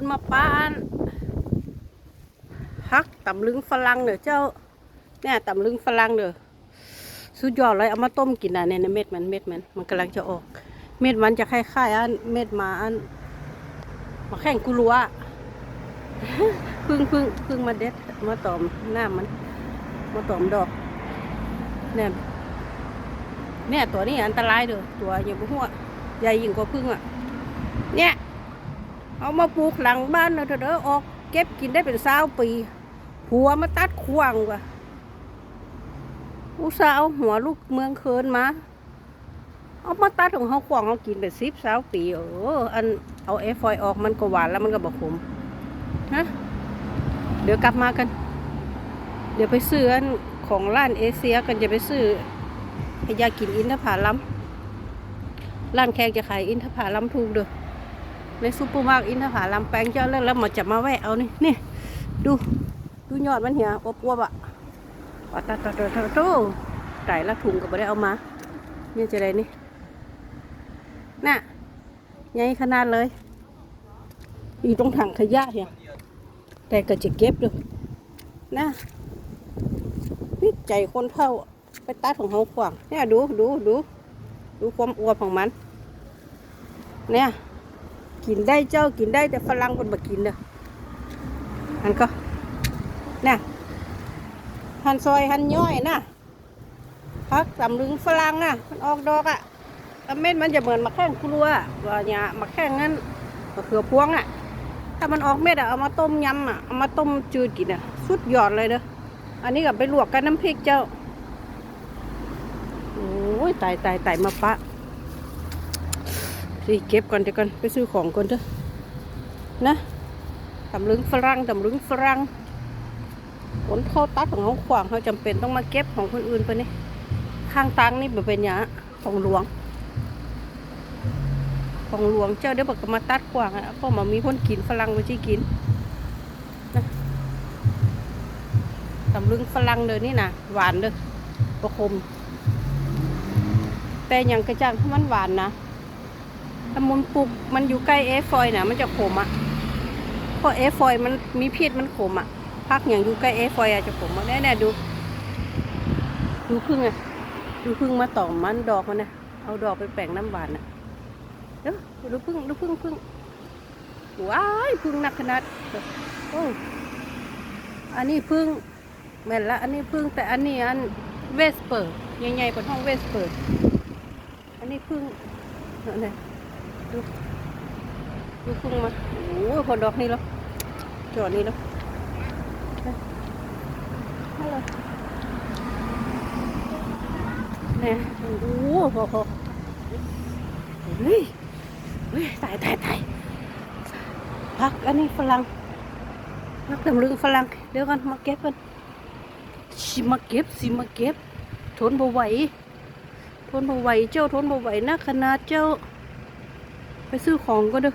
นมาปานฮักตำลึงฝรั่งเด้อเจ้าเนี่ยตำลึงฝรั่งเด้อสุดยอดเลยเอามาต้มกินอะเนี่ยเม็ดมันเม็ดมันมันกำลังจะออก เม็ดมันจะคล้ายๆอันเม็ดมาอันมาแข่งกุลัวพึ่งพึ่งพึ่งมาเด็ดมาตอมหน้ามันมาตอมดอกเนี่ยเนี่ยตัวนี้อันตรายเด้อตัวอย่างพวกใหญ่ยิ่งกว่าพึ่งอะเนี่ย เอามาปลูกหลังบ้านเราเถอะเด้อออก เก็บกินได้เป็นสาวปี หัวมาตัดควางว่ะอุตส่าห์เอาหัวลูกเมืองเคินมา เอามาตัดของเขาควางเขากินเป็นสิบสาวปีเอออันเอาเอฟฟอยออกมันก็หวานแล้วมันก็บอกขมฮะเดี๋ยวกลับมากัน เดี๋ยวไปซื้ออันของร้านเอเชียกันจะไปซื้อให้ยากินอินทผลัมร้านแขกจะขายอินทผลัมถูกเด้อ ในซูเปอร์มาร์เก็ตอินทผลัมแปลงเจ้าแล้วแล้วมาจะมาแวะเอานี่นี่ดูดูยอดมันเหี่ยอบอวบๆอะว่าตาตาตาตาตาไก่ละถุงก็ไม่ได้เอามาเนี่ยจะได้นี่น่ะใหญ่ขนาดเลย อยู่ตรงถังขยะเนี่ยแต่ก็จะเก็บดูนะนี่ใจคนเท่าไปตัดของเขาขวางเนี่ยดูดูดูดูความอวบของมัน เนี่ย กินได้เจ้ากินได้แต่ฝรั่งคนมากินเด้ออันก็น่ะหันซอยหันย่อยนะพักตำลึงฝรั่งน่ะ มันออกดอกอะ่ะเม็ดมันจะเหมือนมะแข้งครัวว่าเนี่ยมะแข้งนั้นมะเขือพวงอะ่ะ ถ้ามันออกเม็ดอะเอามาต้มยำอะเอามาต้มจืดกินอะสุดยอดเลยเด้ออันนี้กับไปลวกกับน้ำพริกเจ้าโอ้ยตายตายตายมาปะ สิเก็บก่อนเดี๋ยวก่อนไปซื้อของก่อนเถอะนะตำลึงฝรั่งตำลึงฝรั่งผลเข้าตัดของเขาขวางเขาจำเป็นต้องมาเก็บของคนอื่นไปนี่ข้างตังนี่แบบเป็นหยาของหลวง ของหลวงเจ้าเดี๋ยวบอกมาตัดขวางอะก็มามีคนกินฝรั่งไปที่กินนะตำลึงฝรั่งเลยนี่นะหวานเลยประคม แต่อย่างกระจังถ้ามันหวานนะ ถ้ามันปลูกมันอยู่ใกล้เอฟฟอยนะมันจะขมอะเพราะเอฟฟอยมันมีพิษมันขมอะพักอย่างอยู่ใกล้เอฟฟอยอาจจะขมอะแน่ๆดู ดูพึ่งอะดูพึ่งมาต่อมันดอกมันนะเอาดอกไปแป่งน้ำหวานอะเดี๋ยวดูพึ่งดูพึ่งพึ่งว้ายพึ่งหนักขนาดโอ้อันนี้พึ่งแม่นละอันนี้พึ่งแต่อันนี้อันเวสเปอร์ใหญ่ๆกว่าห้องเวสเปอร์อันนี้พึ่งเนี่ย ดูดูพุ่งมาโอ้โหพอดอกนี่แล้วจอดนี่แล้วนี่โอ้โหพอพอเฮ้ยเฮ้ยตายตายตายพักอันนี้ฝรั่งพักตำลึงฝรั่งเดี๋ยวกันมาเก็บกันสิมาเก็บสิมาเก็บทนบ่ไหวทนบ่ไหวเจ้าทนบ่ไหวนะขนาดเจ้า ไปซื้อของก็เด้อ